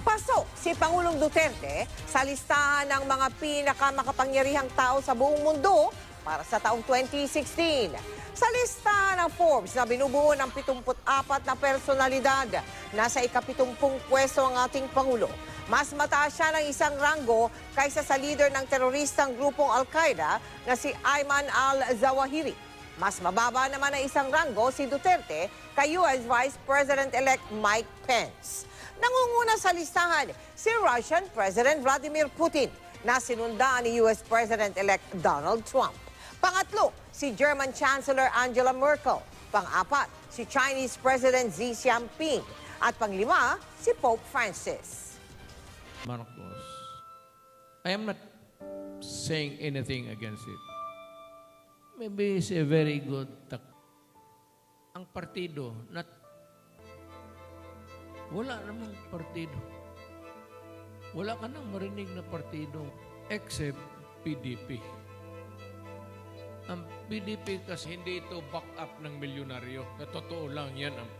Pasok si Pangulong Duterte sa listahan ng mga pinakamakapangyarihang tao sa buong mundo para sa taong 2016. Sa listahan ng Forbes na binubuo ng 74 na personalidad, nasa ikapitumpung pwesto ang ating Pangulo. Mas mataas siya ng isang ranggo kaysa sa leader ng teroristang grupong Al-Qaeda na si Ayman al-Zawahiri. Mas mababa naman ang isang ranggo si Duterte kay US Vice President-elect Mike Pence. Nangunguna sa listahan si Russian President Vladimir Putin na sinundaan ni US President-elect Donald Trump. Pangatlo, si German Chancellor Angela Merkel. Pang-apat, si Chinese President Xi Jinping. At panglima, si Pope Francis. Marcos. I am not saying anything against it. Maybe it's a very good tak. Ang partido, not wala namang partido. Wala ka nang marinig na partido except PDP. Ang PDP kasi hindi ito back up ng milyonaryo. Na totoo lang yan ang